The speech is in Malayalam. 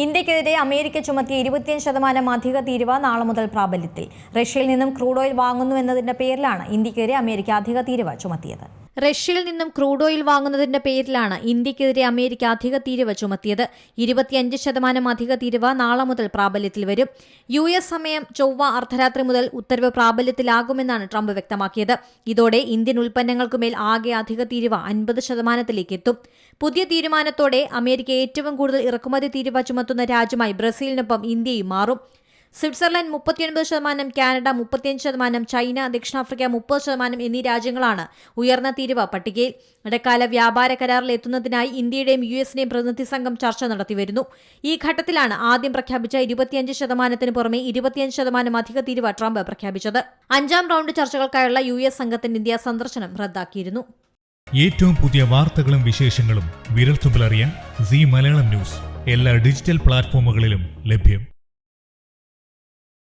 ഇന്ത്യക്കെതിരെ അമേരിക്ക ചുമത്തിയ ഇരുപത്തിയഞ്ച് ശതമാനം അധിക തീരുവ നാളെ മുതൽ പ്രാബല്യത്തിൽ. റഷ്യയിൽ നിന്നും ക്രൂഡ് ഓയിൽ വാങ്ങുന്നു എന്നതിന്റെ പേരിലാണ് ഇന്ത്യക്കെതിരെ അമേരിക്ക അധിക തീരുവ ചുമത്തിയത്. റഷ്യയിൽ നിന്നും ക്രൂഡ് ഓയിൽ വാങ്ങുന്നതിന്റെ പേരിലാണ് ഇന്ത്യക്കെതിരെ അമേരിക്ക അധിക തീരുവ ചുമത്തിയത്. ഇരുപത്തിയഞ്ച് ശതമാനം അധിക തീരുവ നാളെ മുതൽ പ്രാബല്യത്തിൽ വരും. യു എസ് സമയം ചൊവ്വ അർദ്ധരാത്രി മുതൽ ഉത്തരവ് പ്രാബല്യത്തിലാകുമെന്നാണ് ട്രംപ് വ്യക്തമാക്കിയത്. ഇതോടെ ഇന്ത്യൻ ഉൽപ്പന്നങ്ങൾക്കുമേൽ ആകെ അധിക തീരുവ അൻപത് ശതമാനത്തിലേക്ക് എത്തും. പുതിയ തീരുമാനത്തോടെ അമേരിക്ക ഏറ്റവും കൂടുതൽ ഇറക്കുമതി തീരുവ ചുമത്തുന്ന രാജ്യമായി ബ്രസീലിനൊപ്പം ഇന്ത്യയും മാറും. സ്വിറ്റ്സർലൻഡ് മുപ്പത്തിയൊൻപത് ശതമാനം കാനഡ മുപ്പത്തിയഞ്ച് ശതമാനം ചൈന ദക്ഷിണാഫ്രിക്ക മുപ്പത് ശതമാനം എന്നീ രാജ്യങ്ങളാണ് ഉയർന്ന തീരുവ പട്ടികയിൽ. ഇടക്കാല വ്യാപാര കരാറിൽ എത്തുന്നതിനായി ഇന്ത്യയുടെയും യു എസിന്റെയും പ്രതിനിധി സംഘം ചർച്ച നടത്തിവരുന്നു ഈ ഘട്ടത്തിലാണ് ആദ്യം പ്രഖ്യാപിച്ച ഇരുപത്തിയഞ്ച് ശതമാനത്തിന് പുറമെ ഇരുപത്തിയഞ്ച് ശതമാനം അധിക തീരുവ ട്രംപ് പ്രഖ്യാപിച്ചത്. അഞ്ചാം റൗണ്ട് ചർച്ചകൾക്കായുള്ള യു എസ് സംഘത്തിന്റെ ഇന്ത്യ സന്ദർശനം റദ്ദാക്കിയിരുന്നു. ഏറ്റവും പുതിയ വാർത്തകളും വിശേഷങ്ങളും വിരൽത്തുമ്പിലറിയാൻ സി മലയാളം ന്യൂസ്. എല്ലാ ഡിജിറ്റൽ പ്ലാറ്റ്ഫോമുകളിലും ലഭ്യം.